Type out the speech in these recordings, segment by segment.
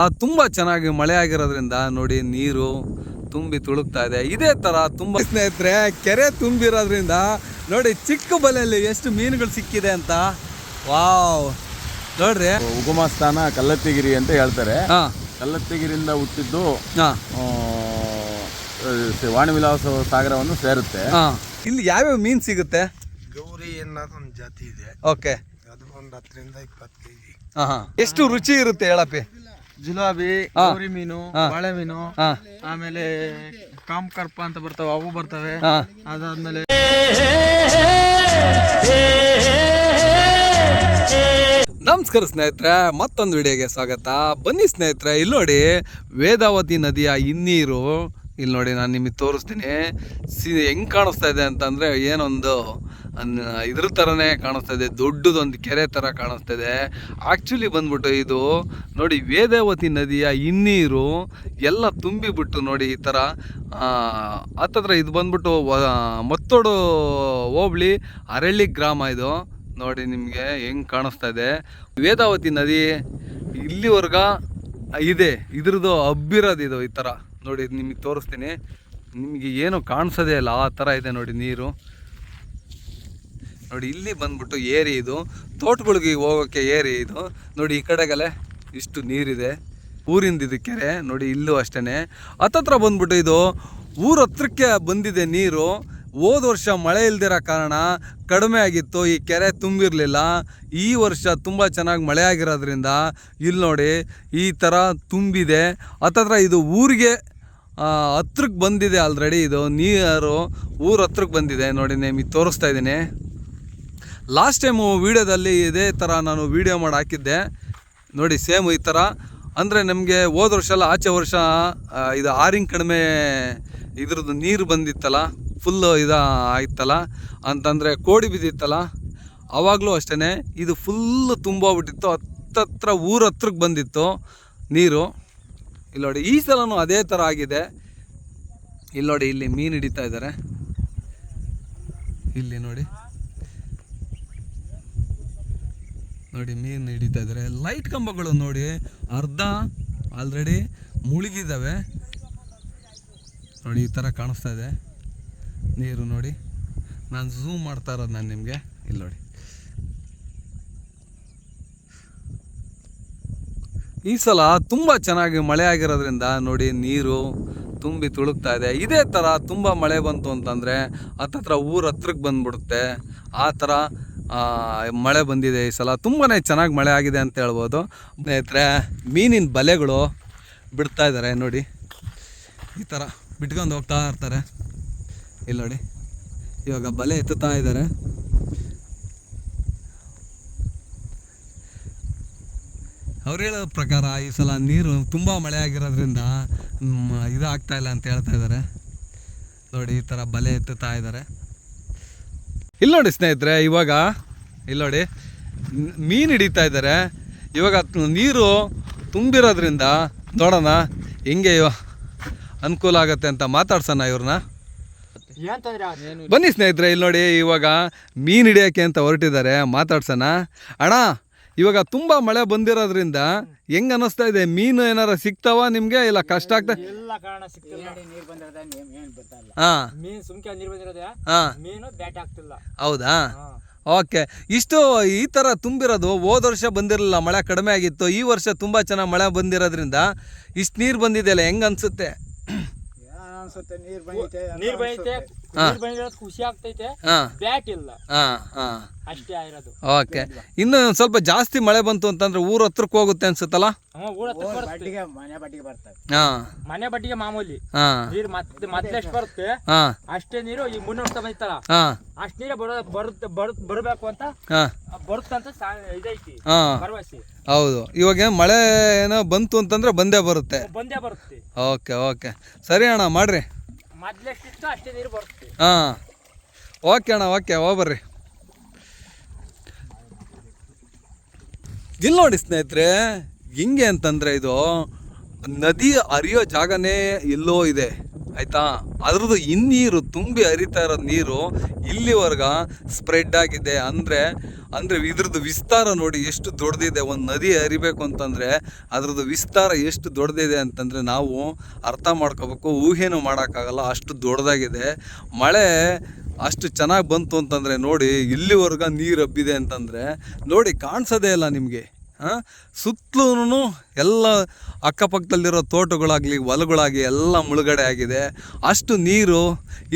ಆ, ತುಂಬಾ ಚೆನ್ನಾಗಿ ಮಳೆ ಆಗಿರೋದ್ರಿಂದ ನೋಡಿ ನೀರು ತುಂಬಿ ತುಳುಕ್ತಾ ಇದೆ. ಇದೇ ತರ ತುಂಬ ಸ್ನೇಹಿತರೆ ಕೆರೆ ತುಂಬಿರೋದ್ರಿಂದ ನೋಡಿ ಚಿಕ್ಕ ಬಲೆಯಲ್ಲಿ ಎಷ್ಟು ಮೀನುಗಳು ಸಿಕ್ಕಿದೆ ಅಂತ. ವಾವ್. ನೋಡ್ರಿ. ಉಗಮ ಸ್ಥಾನ ಕಲ್ಲತ್ತಿಗಿರಿ ಅಂತ ಹೇಳ್ತಾರೆ. ಹಾ. ಕಲ್ಲತ್ತಿಗಿರಿಯಿಂದ ಹುಟ್ಟಿದ್ದು ವಾಣಿವಿಲಾಸ ಸಾಗರವನ್ನು ಸೇರುತ್ತೆ. ಹಾ. ಇಲ್ಲಿ ಯಾವ್ಯಾವ ಮೀನು ಸಿಗುತ್ತೆ? ಗೌರಿ ಅನ್ನೋದು ಒಂದು ಜಾತಿ ಇದೆ. ಓಕೆ. ಅದು ಒಂದು ಹತ್ತರಿಂದ ಇಪ್ಪತ್ತು ಕೆ ಜಿ ಹಾ ಹಾ ಎಷ್ಟು ರುಚಿ ಇರುತ್ತೆ ಹೇಳಪ್ಪಿ? ಜುಲಾಬಿ. ಗೌರಿ ಮೀನು ಬಾಳೆ ಮೀನು ಆಮೇಲೆ ಕಾಮ್ ಕರ್ಪ ಅಂತ ಬರ್ತವೆ ಅವು ಬರ್ತವೆ. ಹಾ. ಅದಾದ್ಮೇಲೆ ನಮಸ್ಕಾರ ಸ್ನೇಹಿತರೆ ಮತ್ತೊಂದು ವಿಡಿಯೋಗೆ ಸ್ವಾಗತ. ಬನ್ನಿ ಸ್ನೇಹಿತರೆ ಇಲ್ಲಿ ನೋಡಿ ವೇದಾವತಿ ನದಿಯ ಹಿನ್ನೀರು ಇಲ್ಲಿ ನೋಡಿ ನಾನು ನಿಮಗೆ ತೋರಿಸ್ತೀನಿ. ಸಿ ಹೆಂಗೆ ಕಾಣಿಸ್ತಾ ಇದೆ ಅಂತಂದರೆ ಏನೊಂದು ಇದ್ರ ಥರನೇ ಕಾಣಿಸ್ತಾ ಇದೆ. ದೊಡ್ಡದೊಂದು ಕೆರೆ ಥರ ಕಾಣಿಸ್ತಾ ಇದೆ. ಆ್ಯಕ್ಚುಲಿ ಬಂದ್ಬಿಟ್ಟು ಇದು, ನೋಡಿ ವೇದಾವತಿ ನದಿಯ ಹಿನ್ನೀರು ಎಲ್ಲ ತುಂಬಿಬಿಟ್ಟು ನೋಡಿ ಈ ಥರ ಹತ್ತತ್ರ ಇದು ಬಂದ್ಬಿಟ್ಟು ಮತ್ತೋಡು ಹೋಬಳಿ ಅರಳ್ಳಿ ಗ್ರಾಮ ಇದು. ನೋಡಿ ನಿಮಗೆ ಹೆಂಗೆ ಕಾಣಿಸ್ತಾ ಇದೆ. ವೇದಾವತಿ ನದಿ ಇಲ್ಲಿವರೆಗ ಇದೆ, ಇದ್ರದ್ದು ಹಬ್ಬಿರೋದು ಇದು ಈ ಥರ ನೋಡಿ ನಿಮಗೆ ತೋರಿಸ್ತೀನಿ. ನಿಮಗೆ ಏನು ಕಾಣಿಸೋದೇ ಇಲ್ಲ, ಆ ಥರ ಇದೆ ನೋಡಿ ನೀರು. ನೋಡಿ, ಇಲ್ಲಿ ಬಂದ್ಬಿಟ್ಟು ಏರಿ ಇದು. ತೋಟಗಳಿಗೆ ಹೋಗೋಕ್ಕೆ ಏರಿ ಇದು. ನೋಡಿ, ಈ ಕಡೆಗಲೆ ಇಷ್ಟು ನೀರಿದೆ. ಊರಿಂದ ಇದು ಕೆರೆ, ನೋಡಿ, ಇಲ್ಲೂ ಅಷ್ಟೇ ಹತ್ತತ್ರ ಬಂದ್ಬಿಟ್ಟು ಇದು ಊರ ಹತ್ರಕ್ಕೆ ಬಂದಿದೆ ನೀರು. ಹೋದ ವರ್ಷ ಮಳೆ ಇಲ್ದಿರೋ ಕಾರಣ ಕಡಿಮೆ ಆಗಿತ್ತು, ಈ ಕೆರೆ ತುಂಬಿರಲಿಲ್ಲ. ಈ ವರ್ಷ ತುಂಬ ಚೆನ್ನಾಗಿ ಮಳೆ ಆಗಿರೋದ್ರಿಂದ ಇಲ್ಲಿ ನೋಡಿ, ಈ ಥರ ತುಂಬಿದೆ. ಹತ್ತತ್ರ ಇದು ಊರಿಗೆ ಹತ್ರಕ್ಕೆ ಬಂದಿದೆ ಆಲ್ರೆಡಿ ಇದು ನೀರು. ಊರ ಹತ್ರಕ್ಕೆ ಬಂದಿದೆ ನೋಡಿ ನಿಮಗೆ ತೋರಿಸ್ತಾ ಇದ್ದೀನಿ. ಲಾಸ್ಟ್ ಟೈಮು ವೀಡಿಯೋದಲ್ಲಿ ಇದೇ ಥರ ನಾನು ವೀಡಿಯೋ ಮಾಡಿ ಹಾಕಿದ್ದೆ. ನೋಡಿ ಸೇಮ್ ಈ ಥರ ಅಂದರೆ ನಮಗೆ ಹೋದ ವರ್ಷ ಎಲ್ಲ ಆಚೆ ವರ್ಷ ಇದು ಆರಿಂಗ್ ಕಡಿಮೆ ಇದ್ರದ್ದು ನೀರು ಬಂದಿತ್ತಲ್ಲ ಫುಲ್ಲು ಇದು ಆಯ್ತಲ್ಲ? ಅಂತಂದರೆ ಕೋಡಿ ಬಿದ್ದಿತ್ತಲ್ಲ? ಆವಾಗಲೂ ಅಷ್ಟೇ ಇದು ಫುಲ್ಲು ತುಂಬೋಗ್ಬಿಟ್ಟಿತ್ತು. ಹತ್ತತ್ರ ಊರ ಹತ್ರಕ್ಕೆ ಬಂದಿತ್ತು ನೀರು. ಇಲ್ಲಿ ನೋಡಿ, ಈ ಸಲನೂ ಅದೇ ಥರ ಆಗಿದೆ. ಇಲ್ಲಿ ನೋಡಿ, ಇಲ್ಲಿ ಮೀನು ಹಿಡಿತಾ ಇದ್ದಾರೆ ಇಲ್ಲಿ ನೋಡಿ. ನೋಡಿ, ಮೀನು ಹಿಡಿತಾ ಇದ್ದಾರೆ ಲೈಟ್ ಕಂಬಗಳು ನೋಡಿ, ಅರ್ಧ ಆಲ್ರೆಡಿ ಮುಳುಗಿದ್ದಾವೆ ನೋಡಿ, ಈ ಥರ ಕಾಣಿಸ್ತಾ ಇದೆ. ನೀರು ನೋಡಿ. ನಾನು ಝೂಮ್ ಮಾಡ್ತಾ ಇರೋದು ನಾನು ನಿಮಗೆ. ಇಲ್ಲಿ ನೋಡಿ. ಈ ಸಲ ತುಂಬ ಚೆನ್ನಾಗಿ ಮಳೆ ಆಗಿರೋದ್ರಿಂದ ನೋಡಿ ನೀರು ತುಂಬಿ ತುಳುಕ್ತಾ ಇದೆ. ಇದೇ ಥರ ತುಂಬ ಮಳೆ ಬಂತು ಅಂತಂದರೆ ಹತ್ತತ್ರ ಊರ ಹತ್ರಕ್ಕೆ ಬಂದ್ಬಿಡುತ್ತೆ. ಆ ಥರ ಮಳೆ ಬಂದಿದೆ ಈ ಸಲ. ತುಂಬಾ ಚೆನ್ನಾಗಿ ಮಳೆ ಆಗಿದೆ ಅಂತ ಹೇಳ್ಬೋದು. ಸ್ನೇಹಿತರೆ, ಮೀನಿನ ಬಲೆಗಳು ಬಿಡ್ತಾ ಇದ್ದಾರೆ ನೋಡಿ. ಈ ಥರ ಬಿಟ್ಕೊಂಡು ಹೋಗ್ತಾ ಇರ್ತಾರೆ. ಇಲ್ಲಿ ನೋಡಿ. ಇವಾಗ ಬಲೆ ಎತ್ತುತ್ತಾ ಇದ್ದಾರೆ. ಅವ್ರು ಹೇಳೋ ಪ್ರಕಾರ ಈ ಸಲ ನೀರು ತುಂಬ ಮಳೆ ಆಗಿರೋದ್ರಿಂದ ಇದಾಗ್ತಾ ಇಲ್ಲ ಅಂತ ಹೇಳ್ತಾ ಇದ್ದಾರೆ. ನೋಡಿ, ಈ ಥರ ಬಲೆ ಎತ್ತುತ್ತಾ ಇದ್ದಾರೆ. ಇಲ್ಲಿ ನೋಡಿ ಸ್ನೇಹಿತರೆ, ಇವಾಗ, ಇಲ್ಲಿ ನೋಡಿ, ಮೀನು ಹಿಡಿತಾ ಇದ್ದಾರೆ. ಇವಾಗ ನೀರು ತುಂಬಿರೋದ್ರಿಂದ ನೋಡೋಣ, ಹೆಂಗೆ ಅನುಕೂಲ ಆಗುತ್ತೆ ಅಂತ ಮಾತಾಡ್ಸೋಣ ಇವ್ರನ್ನ. ಬನ್ನಿ ಸ್ನೇಹಿತರೆ ಇಲ್ಲಿ ನೋಡಿ ಇವಾಗ ಮೀನು ಹಿಡಿಯೋಕ್ಕೆ ಅಂತ ಹೊರಟಿದ್ದಾರೆ. ಮಾತಾಡ್ಸೋಣ. ಅಣ್ಣ ಇವಾಗ ತುಂಬ ಮಳೆ ಬಂದಿರೋದ್ರಿಂದ ಹೆಂಗ್ ಅನಿಸ್ತಾ ಇದೆ? ಮೀನು ಏನಾರ ಸಿಗ್ತಾವ ನಿಮ್ಗೆ? ಇಲ್ಲ ಕಷ್ಟ ಆಗ್ತಾ ಎಲ್ಲ ಕಾರಣ ಸಿಕ್ತಿಲ್ಲ. ನೀರ್ ಬಂದಿರೋದ ಏನ್ ಬರ್ತಾ ಇಲ್ಲ. ಹಾ. ಮೀನ್ ಸುಮ್ಕೆ ನೀರ್ ಬಂದಿರೋದೆ? ಹಾ. ಮೀನು ಬ್ಯಾಟ್ ಆಗ್ತಿಲ್ಲ. ಹೌದಾ? ಓಕೆ. ಇಷ್ಟು ಈ ಥರ ತುಂಬಿರೋದು ಹೋದ ವರ್ಷ ಬಂದಿರಲಿಲ್ಲ ಮಳೆ ಕಡಿಮೆ ಆಗಿತ್ತು. ಈ ವರ್ಷ ತುಂಬ ಚೆನ್ನಾಗಿ ಮಳೆ ಬಂದಿರೋದ್ರಿಂದ ಇಷ್ಟು ನೀರು ಬಂದಿದೆಯಲ್ಲ ಹೆಂಗ್ ಅನ್ಸುತ್ತೆ? ಅನ್ಸುತ್ತೆ ನೀರು ಬಂದೈತೆ ನೀರ್ ಬಂದೈತೆ ಬಂದಿರೋದು ಖುಷಿ ಆಗ್ತೈತೆ ಹಾಂ. ಬ್ಯಾಟ್ ಇಲ್ಲ. ಹಾಂ ಹಾಂ. ಅಷ್ಟೇ ಆಗಿರೋದು. ಓಕೆ. ಇನ್ನು ಸ್ವಲ್ಪ ಜಾಸ್ತಿ ಮಳೆ ಬಂತು ಅಂತಂದ್ರೆ ಊರ ಹತ್ರಕ್ಕೆ ಹೋಗುತ್ತೆ ಅನ್ಸುತ್ತಲ್ಲ? ಊರ ಹತ್ರ ಬರುತ್ತೆ. ಬಡ್ಡಿಗೆ ಮನೆ ಬಡ್ಡಿಗೆ ಬರ್ತವೆ. ಹಾಂ. ಮನೆ ಬಡ್ಡಿಗೆ ಮಾಮೂಲಿ. ಹಾಂ. ನೀರ್ ಮತ್ತೆ ಮತ್ತೆ ಎಷ್ಟು ಬರುತ್ತೆ? ಹಾಂ. ಅಷ್ಟೇ ನೀರು ಈ ಮುನ್ನೂರು ವರ್ಷ ಬಂದಿತ್ತಲ್ಲ ಅಷ್ಟ್ ನೀರೇ ಬರೋ ಬರುತ್ತೆ ಬರುತ್ ಬರಬೇಕು ಅಂತ ಹಾಂ. ಬರುತ್ತಂತ ಇದೈತಿ. ಭರವಸೆ. ಹೌದು. ಇವಾಗ ಮಳೆ ಏನೋ ಬಂತು ಅಂತಂದ್ರೆ ಬಂದೇ ಬರುತ್ತೆ. ಬಂದೇ ಬರುತ್ತೆ. Okay okay. ಸರಿ ಅಣ್ಣ ಮಾಡ್ರಿ. ಹಾಂ. ಓಕೆ ಅಣ್ಣ ಓಕೆ ಹೋಗ್ಬರ್ರಿ ಇಲ್ಲಿ ನೋಡಿ ಸ್ನೇಹಿತರೆ, ಹಿಂಗೆ ಅಂತಂದರೆ ಇದು ನದಿ ಹರಿಯೋ ಜಾಗನೇ ಎಲ್ಲೋ ಇದೆ. ಆಯ್ತಾ? ಅದ್ರದ್ದು ಇನ್ನೀರು ತುಂಬಿ ಹರಿತಾ ಇರೋ ನೀರು ಇಲ್ಲಿವರೆಗ ಸ್ಪ್ರೆಡ್ ಆಗಿದೆ. ಅಂದರೆ ಅಂದರೆ ಇದ್ರದ್ದು ವಿಸ್ತಾರ ನೋಡಿ ಎಷ್ಟು ದೊಡ್ಡದಿದೆ. ಒಂದು ನದಿ ಹರಿಬೇಕು ಅಂತಂದರೆ ಅದ್ರದ್ದು ವಿಸ್ತಾರ ಎಷ್ಟು ದೊಡ್ಡದಿದೆ ಅಂತಂದರೆ ನಾವು ಅರ್ಥ ಮಾಡ್ಕೋಬೇಕು. ಊಹೆನೂ ಮಾಡೋಕ್ಕಾಗಲ್ಲ. ಅಷ್ಟು ದೊಡ್ಡದಾಗಿದೆ. ಮಳೆ ಅಷ್ಟು ಚೆನ್ನಾಗಿ ಬಂತು ಅಂತಂದರೆ ನೋಡಿ ಇಲ್ಲಿವರೆಗ ನೀರು ಹಬ್ಬಿದೆ ಅಂತಂದರೆ ನೋಡಿ ಕಾಣಿಸೋದೇ ಇಲ್ಲ ನಿಮಗೆ. ಸುತ್ತಲೂ ಎಲ್ಲ ಅಕ್ಕಪಕ್ಕದಲ್ಲಿರೋ ತೋಟಗಳಾಗಲಿ ಹೊಲಗಳಾಗಿ ಎಲ್ಲ ಮುಳುಗಡೆ ಆಗಿದೆ. ಅಷ್ಟು ನೀರು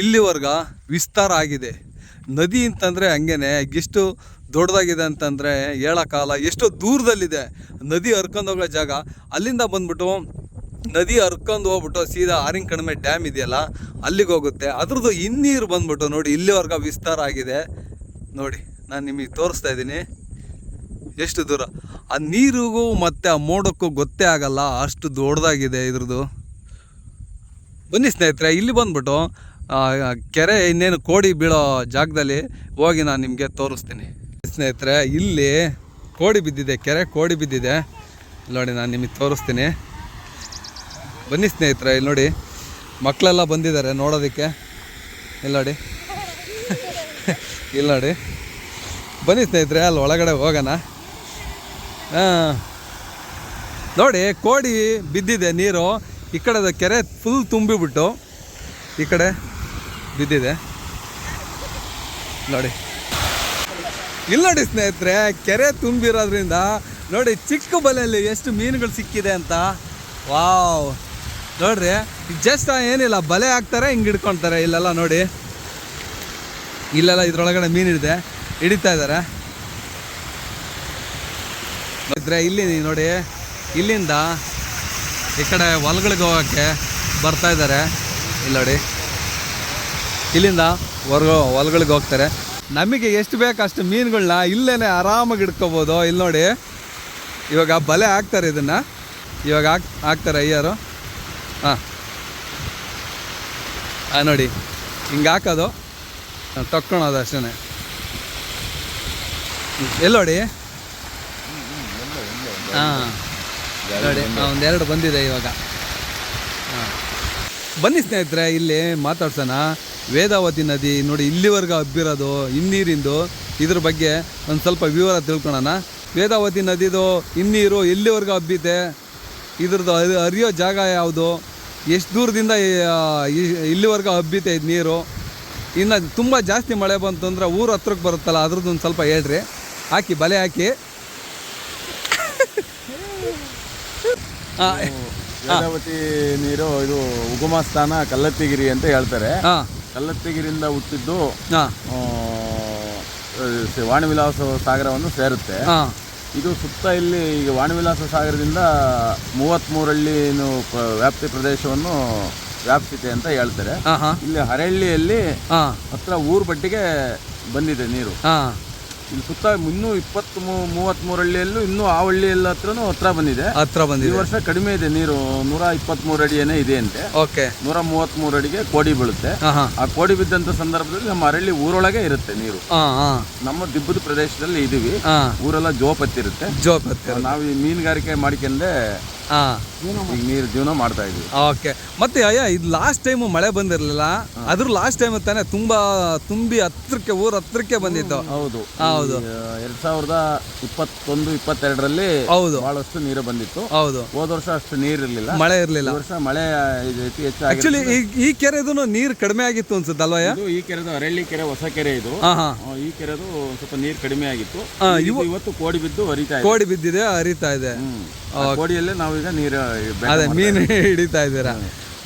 ಇಲ್ಲಿವರೆಗ ವಿಸ್ತಾರ ಆಗಿದೆ. ನದಿ ಅಂತಂದರೆ ಹಂಗೇನೆ ಎಷ್ಟು ದೊಡ್ಡದಾಗಿದೆ ಅಂತಂದರೆ ಹೇಳೋಕ್ಕಾಗಲ್ಲ. ಎಷ್ಟೋ ದೂರದಲ್ಲಿದೆ ನದಿ ಹರ್ಕೊಂಡು ಹೋಗೋ ಜಾಗ. ಅಲ್ಲಿಂದ ಬಂದ್ಬಿಟ್ಟು ನದಿ ಹರ್ಕೊಂಡು ಹೋಗ್ಬಿಟ್ಟು ಸೀದಾ ಆರಿಂಗ್ ಕಡಿಮೆ ಡ್ಯಾಮ್ ಇದೆಯಲ್ಲ, ಅಲ್ಲಿಗೆ ಹೋಗುತ್ತೆ. ಅದ್ರದ್ದು ಇನ್ನೀರು ಬಂದ್ಬಿಟ್ಟು ನೋಡಿ, ಇಲ್ಲಿವರೆಗ ವಿಸ್ತಾರ ಆಗಿದೆ. ನೋಡಿ, ನಾನು ನಿಮಗೆ ತೋರಿಸ್ತಾ ಇದ್ದೀನಿ. ಎಷ್ಟು ದೂರ. ಆ ನೀರಿಗೂ ಮತ್ತು ಆ ಮೋಡಕ್ಕೂ ಗೊತ್ತೇ ಆಗಲ್ಲ, ಅಷ್ಟು ದೊಡ್ಡದಾಗಿದೆ ಇದ್ರದ್ದು. ಬನ್ನಿ ಸ್ನೇಹಿತರೆ, ಇಲ್ಲಿ ಬಂದ್ಬಿಟ್ಟು ಕೆರೆ ಇನ್ನೇನು ಕೋಡಿ ಬೀಳೋ ಜಾಗದಲ್ಲಿ ಹೋಗಿ ನಾನು ನಿಮಗೆ ತೋರಿಸ್ತೀನಿ. ಸ್ನೇಹಿತರೆ, ಇಲ್ಲಿ ಕೋಡಿ ಬಿದ್ದಿದೆ, ಕೆರೆ ಕೋಡಿ ಬಿದ್ದಿದೆ. ನೋಡಿ, ನಾನು ನಿಮಗೆ ತೋರಿಸ್ತೀನಿ. ಬನ್ನಿ ಸ್ನೇಹಿತರೆ, ಇಲ್ಲಿ ನೋಡಿ ಮಕ್ಕಳೆಲ್ಲ ಬಂದಿದ್ದಾರೆ ನೋಡೋದಕ್ಕೆ. ಇಲ್ಲಿ ನೋಡಿ. ಇಲ್ಲಿ ನೋಡಿ. ಬನ್ನಿ ಸ್ನೇಹಿತರೆ, ಅಲ್ಲಿ ಒಳಗಡೆ ಹೋಗೋಣ. ನೋಡಿ, ಕೋಡಿ ಬಿದ್ದಿದೆ, ನೀರು. ಈ ಕಡೆ ಕೆರೆ ಫುಲ್ ತುಂಬಿಬಿಟ್ಟು ಈ ಕಡೆ ಬಿದ್ದಿದೆ. ನೋಡಿ. ಇಲ್ಲ ನೋಡಿ ಸ್ನೇಹಿತರೆ, ಕೆರೆ ತುಂಬಿರೋದ್ರಿಂದ ನೋಡಿ ಚಿಕ್ಕ ಬಲೆಯಲ್ಲಿ ಎಷ್ಟು ಮೀನುಗಳು ಸಿಕ್ಕಿದೆ ಅಂತ. ವಾವ್. ನೋಡ್ರಿ ಜಸ್ಟ್ ಏನಿಲ್ಲ, ಬಲೆ ಹಾಕ್ತಾರೆ, ಹಿಂಗೆ ಹಿಡ್ಕೊಳ್ತಾರೆ ಇಲ್ಲೆಲ್ಲ ನೋಡಿ. ಇಲ್ಲೆಲ್ಲ ಇದ್ರೊಳಗಡೆ ಮೀನಿದೆ, ಹಿಡಿತಾ ಇದ್ದಾರೆ. ನೋಡಿದ್ರೆ ಇಲ್ಲಿ ನೋಡಿ, ಇಲ್ಲಿಂದ ಈ ಕಡೆ ಹೊಲಗಳಿಗೆ ಹೋಗೋಕ್ಕೆ ಬರ್ತಾ ಇದ್ದಾರೆ. ಇಲ್ಲಿ ನೋಡಿ, ಇಲ್ಲಿಂದ ಹೊರ್ಗ ಹೊಲಗಳಿಗೆ ಹೋಗ್ತಾರೆ. ನಮಗೆ ಎಷ್ಟು ಬೇಕು ಅಷ್ಟು ಮೀನುಗಳನ್ನ ಇಲ್ಲೇ ಆರಾಮಾಗಿ ಹಿಡ್ಕೋಬೋದು. ಇಲ್ಲಿ ನೋಡಿ, ಇವಾಗ ಬಲೆ ಹಾಕ್ತಾರೆ ಇದನ್ನು. ಇವಾಗ ಹಾಕ್, ಹಾಕ್ತಾರೆ ಅಯ್ಯರು. ಹಾಂ. ಹಾಂ ನೋಡಿ, ಹಿಂಗೆ ಹಾಕೋದು. ತಕ್ಕೊಳೋದು ಅಷ್ಟೇ ಎಲ್ಲಿ ನೋಡಿ ಹಾಂ. ಒಂದೆರಡು ಬಂದಿದೆ ಇವಾಗ. ಹಾಂ. ಬನ್ನಿ ಸ್ನೇಹಿತರೆ ಇಲ್ಲಿ ಮಾತಾಡ್ಸೋಣ. ವೇದಾವತಿ ನದಿ ನೋಡಿ ಇಲ್ಲಿವರೆಗೂ ಹಬ್ಬಿರೋದು ಹಿನ್ನೀರಿಂದು. ಇದ್ರ ಬಗ್ಗೆ ಒಂದು ಸ್ವಲ್ಪ ವಿವರ ತಿಳ್ಕೊಳೋಣ. ವೇದಾವತಿ ನದಿದು ಹಿನ್ನೀರು ಎಲ್ಲಿವರೆಗೂ ಹಬ್ಬಿದೆ? ಇದ್ರದ್ದು ಹರಿ- ಹರಿಯೋ ಜಾಗ ಯಾವುದು? ಎಷ್ಟು ದೂರದಿಂದ ಇಲ್ಲಿವರೆಗೂ ಹಬ್ಬಿತೆ ಇದು ನೀರು? ಇನ್ನು ತುಂಬ ಜಾಸ್ತಿ ಮಳೆ ಬಂತು ಅಂದ್ರೆ ಊರ ಹತ್ರಕ್ಕೆ ಬರುತ್ತಲ್ಲ ಅದ್ರದ್ದು ಒಂದು ಸ್ವಲ್ಪ ಹೇಳ್ರಿ. ಹಾಕಿ ಬಲೆ ಹಾಕಿ. ವೇದಾವತಿ ನೀರು ಇದು ಉಗಮ ಸ್ಥಾನ ಕಲ್ಲತ್ತಿಗಿರಿ ಅಂತ ಹೇಳ್ತಾರೆ. ಕಲ್ಲತ್ತಿಗಿರಿಂದ ಕಲ್ಲತ್ತಿಗಿರಿಯಿಂದ ಹುಟ್ಟಿದ್ದು ವಾಣಿವಿಲಾಸ ಸಾಗರವನ್ನು ಸೇರುತ್ತೆ. ಇದು ಸುತ್ತ ಇಲ್ಲಿ ಈಗ ವಾಣಿವಿಲಾಸ ಸಾಗರದಿಂದ ಮೂವತ್ತ್ಮೂರು ಹಳ್ಳಿ ಏನು ವ್ಯಾಪ್ತಿ ಪ್ರದೇಶವನ್ನು ವ್ಯಾಪ್ತಿತೆ ಅಂತ ಹೇಳ್ತಾರೆ. ಇಲ್ಲಿ ಹರಳ್ಳಿಯಲ್ಲಿ ಹತ್ರ ಊರ್ ಬಟ್ಟಿಗೆ ಬಂದಿದೆ ನೀರು. ಇಲ್ಲಿ ಸುತ್ತ ಇನ್ನೂ ಇಪ್ಪತ್ತ್ ಮೂವತ್ತ್ಮೂರು ಹಳ್ಳಿಯಲ್ಲೂ ಇನ್ನೂ ಆ ಹಳ್ಳಿಯಲ್ಲ ಹತ್ರನು ಹತ್ರ ಬಂದಿದೆ. ಹತ್ರ ಈ ಬಂದಿದೆ ವರ್ಷ ಕಡಿಮೆ ಇದೆ ನೀರು ನೂರ ಇಪ್ಪತ್ತ್ಮೂರು ಅಡಿಯೇನೇ ಇದೆ ಅಂತೆ. ಓಕೆ. ನೂರ ಮೂವತ್ತ್ಮೂರು ಅಡಿಗೆ ಕೋಡಿ ಬೀಳುತ್ತೆ. ಹಾಂ ಹಾಂ. ಆ ಕೋಡಿ ಬಿದ್ದಂತ ಸಂದರ್ಭದಲ್ಲಿ ನಮ್ಮ ಅರಳ್ಳಿ ಊರೊಳಗೆ ಇರುತ್ತೆ ನೀರು. ಹಾಂ ಹಾಂ. ನಮ್ಮ ದಿಬ್ಬದ ಪ್ರದೇಶದಲ್ಲಿ ಇದೀವಿ. ಹಾಂ. ಊರೆಲ್ಲ ಜೋಪತ್ತಿರುತ್ತೆ. ಜೋಬ್ ಹತ್ತಿರ ನಾವು ಈ ಮೀನುಗಾರಿಕೆ ಮಾಡ್ಕೊಂಡೆ ಹಾಂ. ಈಗ ನೀರು ಜೀವನ ಮಾಡ್ತಾ ಇದ್ವಿ ಓಕೆ. ಮತ್ತೆ ಅಯ್ಯ ಇದು ಲಾಸ್ಟ್ ಟೈಮು ಮಳೆ ಬಂದಿರಲಿಲ್ಲ. ಅದ್ರ ಲಾಸ್ಟ್ ಟೈಮ್ ತಾನೇ ತುಂಬಾ ತುಂಬಿ ಹತ್ರಕ್ಕೆ ಊರ ಹತ್ರಕ್ಕೆ ಬಂದಿತ್ತು. ಹೌದು. ಹೌದು. ಎರಡ್ ಸಾವಿರದ ಇಪ್ಪತ್ತೊಂದು ಇಪ್ಪತ್ತೆರಡರಲ್ಲಿ ಹೌದು. ಬಹಳಷ್ಟು ನೀರು ಬಂದಿತ್ತು. ಹೌದು. ಹೋದ ವರ್ಷ ಅಷ್ಟು ನೀರಿರ್ಲಿಲ್ಲ ಮಳೆ ಇರಲಿಲ್ಲ. ಈ ವರ್ಷ ಮಳೆ ಇದು ಅತಿ ಹೆಚ್ಚಾಗಿ ಆಕ್ಚುಲಿ ಈ ಈ ಕೆರೆದು ನೀರು ಕಡಿಮೆ ಆಗಿತ್ತು ಅನ್ಸುತ್ತಲ್ವಯ್ಯ? ಇದು ಈ ಕೆರೆದು ಅರಳ್ಳಿ ಕೆರೆ ಹೊಸ ಕೆರೆ ಇದು. ಹಾಂ ಹಾಂ. ಆ, ಈ ಕೆರೆದು ಸ್ವಲ್ಪ ನೀರು ಕಡಿಮೆ ಆಗಿತ್ತು. ಇದು ಇವತ್ತು ಕೋಡಿ ಬಿದ್ದು ಹರಿತಾ ಇದೆ. ಕೋಡಿ ಬಿದ್ದಿದೆ ಹರಿತಾ ಇದೆ. ಹ್ಮ್. ಕೋಡಿಯಲ್ಲೇ ನಾವೀಗ ನೀರು ಅದೇ ಮೀನು ಹಿಡಿತಾ ಇದ್ದೀರಾ?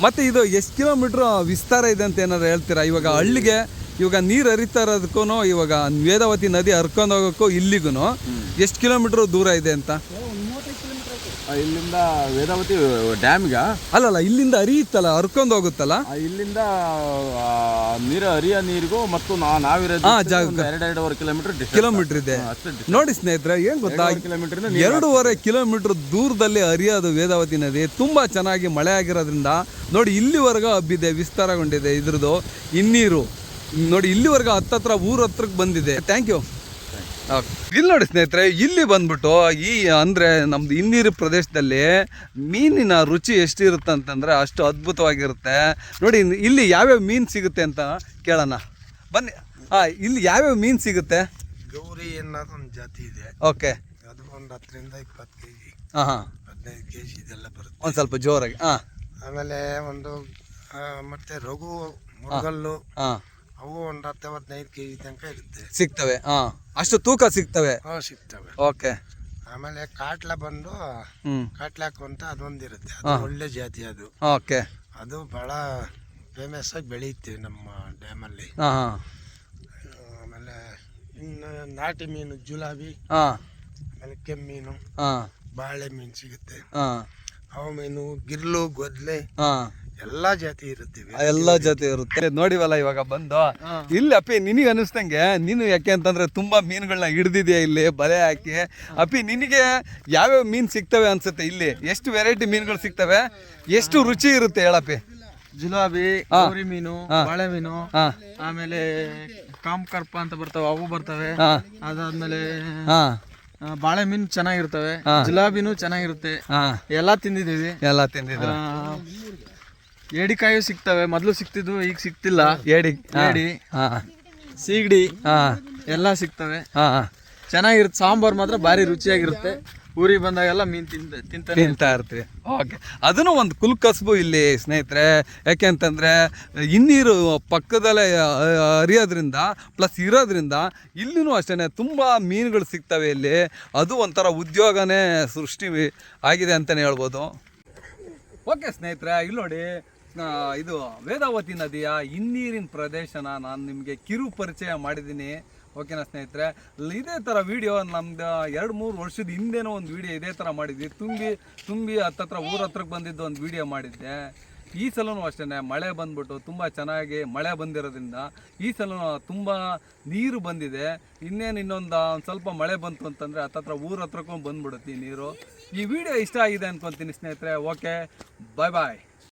ಮತ್ತೆ ಇದು ಎಷ್ಟು ಕಿಲೋಮೀಟ್ರ್ ವಿಸ್ತಾರ ಇದೆ ಅಂತ ಏನಾದ್ರು ಹೇಳ್ತೀರಾ? ಇವಾಗ ಹಳ್ಳಿಗೆ ಇವಾಗ ನೀರು ಹರಿತಾ ಇರೋದಕ್ಕೂ ಇವಾಗ ವೇದಾವತಿ ನದಿ ಹರ್ಕೊಂಡು ಹೋಗೋಕ್ಕೂ ಇಲ್ಲಿಗೂ ಎಷ್ಟು ಕಿಲೋಮೀಟ್ರ್ ದೂರ ಇದೆ ಅಂತ? ಇಲ್ಲಿಂದ ವೇದಾವತಿ ಡ್ಯಾಮ್ಗ. ಅಲ್ಲಲ್ಲ ಇಲ್ಲಿಂದ ಹರಿಯುತ್ತಲ್ಲ ಹರ್ಕೊಂಡು ಹೋಗುತ್ತಲ್ಲ? ಇಲ್ಲಿಂದ ಆ, ನೀರು ಹರಿಯ ನೀರಿಗೂ ಮತ್ತು ನಾ ನಾವಿರೋದು ಎರಡು ಎರಡೆರಡುವರೆ ಕಿಲೋಮೀಟರ್ ಕಿಲೋಮೀಟರ್ ಇದೆ. ಅಷ್ಟೇ ನೋಡಿ ಸ್ನೇಹಿತರೆ ಏನ್ ಗೊತ್ತಾ? ಕಿಲೋಮೀಟರ್ ಎರಡೂವರೆ ಕಿಲೋಮೀಟರ್ ದೂರದಲ್ಲಿ ಹರಿಯೋದು ವೇದಾವತಿ ನದಿ ತುಂಬಾ ಚೆನ್ನಾಗಿ ಮಳೆ ಆಗಿರೋದ್ರಿಂದ ನೋಡಿ ಇಲ್ಲಿವರೆಗೂ ಹಬ್ಬಿದೆ ವಿಸ್ತಾರಗೊಂಡಿದೆ ಇದ್ರದ್ದು. ಇನ್ನೀರು. ನೋಡಿ ಇಲ್ಲಿವರೆಗೂ ಹತ್ತತ್ರ ಊರ ಹತ್ರಕ್ಕೆ ಬಂದಿದೆ. ಥ್ಯಾಂಕ್ ಯು ಇಲ್ಲಿ ನೋಡಿ ಸ್ನೇಹಿತರೆ ಇಲ್ಲಿ ಬಂದ್ಬಿಟ್ಟು ಈ ಅಂದರೆ ನಮ್ದು ಹಿನ್ನೀರು ಪ್ರದೇಶದಲ್ಲಿ ಮೀನಿನ ರುಚಿ ಎಷ್ಟಿರುತ್ತೆ ಅಂತಂದರೆ ಅಷ್ಟು ಅದ್ಭುತವಾಗಿರುತ್ತೆ. ನೋಡಿ ಇಲ್ಲಿ ಯಾವ್ಯಾವ ಮೀನು ಸಿಗುತ್ತೆ ಅಂತ ಕೇಳೋಣ. ಬನ್ನಿ. ಹಾಂ ಇಲ್ಲಿ ಯಾವ್ಯಾವ ಮೀನು ಸಿಗುತ್ತೆ? ಗೌರಿ ಅನ್ನೋದು ಒಂದು ಜಾತಿ ಇದೆ. ಓಕೆ. ಅದು ಒಂದು ಹತ್ತರಿಂದ ಇಪ್ಪತ್ತು ಕೆ ಜಿ ಹಾಂ ಹಾಂ. ಹದಿನೈದು ಕೆ ಜಿ ಇದೆಲ್ಲ ಬರುತ್ತೆ. ಒಂದು ಸ್ವಲ್ಪ ಜೋರಾಗಿ ಹಾಂ. ಆಮೇಲೆ ಒಂದು ಮತ್ತೆ ರಘು ಮುರುಗಲ್ಲು ಹಾಂ. ಅವು ಒಂದು ಹತ್ತು ಹದಿನೈದು ಕೆ ಜಿ ತನಕ ಇರುತ್ತೆ. ಸಿಗ್ತವೆ ಹಾಂ. ಅಷ್ಟು ತೂಕ ಸಿಗ್ತವೆ? ಹಾಂ ಸಿಗ್ತವೆ. ಓಕೆ. ಆಮೇಲೆ ಕಾಟ್ಲ ಬಂದು ಹ್ಞೂ ಕಾಟ್ಲಾಕು ಅಂತ ಅದೊಂದಿರುತ್ತೆ ಅದು ಒಳ್ಳೆ ಜಾತಿ ಅದು. ಓಕೆ. ಅದು ಭಾಳ ಫೇಮಸ್ ಆಗಿ ಬೆಳೆಯುತ್ತೆ ನಮ್ಮ ಡ್ಯಾಮಲ್ಲಿ. ಹಾಂ ಹಾಂ. ಆಮೇಲೆ ಇನ್ನು ನಾಟಿ ಮೀನು ಜುಲಾಬಿ ಹಾಂ. ಆಮೇಲೆ ಕೆಮ್ಮೀನು ಹಾಂ. ಬಾಳೆ ಮೀನು ಸಿಗುತ್ತೆ. ಹಾಂ. ಅವು ಮೀನು ಗಿರ್ಲು ಗೊದ್ಲೆ ಹಾಂ. ಎಲ್ಲ ಜಾತಿ ಇರುತ್ತೆ ಎಲ್ಲಾ ಜಾತಿ ಇರುತ್ತೆ. ನೋಡಿವಲ್ಲ ಇವಾಗ ಬಂದು? ಇಲ್ಲಿ ಅಪ್ಪಿ ನಿನಗೆ ಅನಿಸ್ತಂಗೆ ನೀನು ಯಾಕೆ ಅಂತಂದ್ರೆ ತುಂಬಾ ಮೀನುಗಳನ್ನ ಹಿಡ್ದಿದ್ಯಾ ಇಲ್ಲಿ ಬಲೆ ಹಾಕಿ? ಅಪ್ಪಿ ನಿನಗೆ ಯಾವ್ಯಾವ ಮೀನು ಸಿಗ್ತವೆ ಅನ್ಸುತ್ತೆ ಇಲ್ಲಿ? ಎಷ್ಟು ವೆರೈಟಿ ಮೀನುಗಳು ಸಿಗ್ತವೆ? ಎಷ್ಟು ರುಚಿ ಇರುತ್ತೆ ಹೇಳಪ್ಪಿ? ಜುಲಾಬಿ. ಗೌರಿ ಮೀನು ಬಾಳೆ ಮೀನು ಆಮೇಲೆ ಕಾಮ್ ಕರ್ಪ ಅಂತ ಬರ್ತವೆ ಅವು ಬರ್ತವೆ. ಅದಾದ್ಮೇಲೆ ಬಾಳೆ ಮೀನು ಚೆನ್ನಾಗಿರ್ತವೆ. ಜುಲಾಬಿನೂ ಚೆನ್ನಾಗಿರುತ್ತೆ. ಎಲ್ಲಾ ತಿಂದಿದೀವಿ ಎಲ್ಲಾ ತಿಂದಿದ್ರ ಆ, ಏಡಿಕಾಯಿ ಸಿಗ್ತವೆ. ಮೊದಲು ಸಿಗ್ತಿದ್ವು ಈಗ ಸಿಗ್ತಿಲ್ಲ. ಏಡಿ. ಏಡಿ. ಹಾ. ಸೀಗಡಿ. ಹಾ. ಎಲ್ಲ ಸಿಗ್ತವೆ. ಹಾ. ಚೆನ್ನಾಗಿರುತ್ತೆ. ಸಾಂಬಾರ್ ಮಾತ್ರ ಭಾರಿ ರುಚಿಯಾಗಿರುತ್ತೆ. ಊರಿಗೆ ಬಂದಾಗೆಲ್ಲ ಮೀನ್ ತಿಂತ ತಿಂತಾನೆ ತಿಂತಾ ಇರ್ತೀವಿ. ಓಕೆ. ಅದನ್ನು ಒಂದು ಕುಲ್ ಕಸಬು ಇಲ್ಲಿ ಸ್ನೇಹಿತರೆ. ಯಾಕೆ ಅಂತಂದರೆ ಹಿನ್ನೀರು ಪಕ್ಕದಲ್ಲೇ ಹರಿಯೋದ್ರಿಂದ ಪ್ಲಸ್ ಇರೋದ್ರಿಂದ ಇಲ್ಲಿನೂ ಅಷ್ಟೇ ತುಂಬ ಮೀನುಗಳು ಸಿಗ್ತವೆ ಇಲ್ಲಿ. ಅದು ಒಂಥರ ಉದ್ಯೋಗನೇ ಸೃಷ್ಟಿ ಆಗಿದೆ ಅಂತಲೇ ಹೇಳ್ಬೋದು. ಓಕೆ ಸ್ನೇಹಿತರೆ ಇಲ್ಲಿ ನೋಡಿ. ಇದು ವೇದಾವತಿ ನದಿಯ ಹಿನ್ನೀರಿನ ಪ್ರದೇಶನ ನಾನು ನಿಮಗೆ ಕಿರು ಪರಿಚಯ ಮಾಡಿದ್ದೀನಿ. ಓಕೆನಾ ಸ್ನೇಹಿತರೆ? ಇದೇ ಥರ ವಿಡಿಯೋ ನಮ್ದು ಎರಡು ಮೂರು ವರ್ಷದ ಹಿಂದೆನೋ ಒಂದು ವಿಡಿಯೋ ಇದೇ ಥರ ಮಾಡಿದ್ವಿ. ತುಂಬಿ ತುಂಬಿ ಹತ್ತತ್ರ ಊರ ಹತ್ರಕ್ಕೆ ಬಂದಿದ್ದು ಒಂದು ವಿಡಿಯೋ ಮಾಡಿದ್ದೆ. ಈ ಸಲನೂ ಅಷ್ಟೇ ಮಳೆ ಬಂದ್ಬಿಟ್ಟು ತುಂಬ ಚೆನ್ನಾಗಿ ಮಳೆ ಬಂದಿರೋದ್ರಿಂದ ಈ ಸಲ ತುಂಬ ನೀರು ಬಂದಿದೆ. ಇನ್ನೇನು ಇನ್ನೊಂದು ಒಂದು ಸ್ವಲ್ಪ ಮಳೆ ಬಂತು ಅಂತಂದರೆ ಹತ್ತತ್ರ ಊರ ಹತ್ರಕ್ಕೂ ಬಂದ್ಬಿಡುತ್ತೆ ಈ ನೀರು. ಈ ವಿಡಿಯೋ ಇಷ್ಟ ಆಗಿದೆ ಅನ್ಕೊತೀನಿ ಸ್ನೇಹಿತರೆ. ಓಕೆ ಬಾಯ್ ಬಾಯ್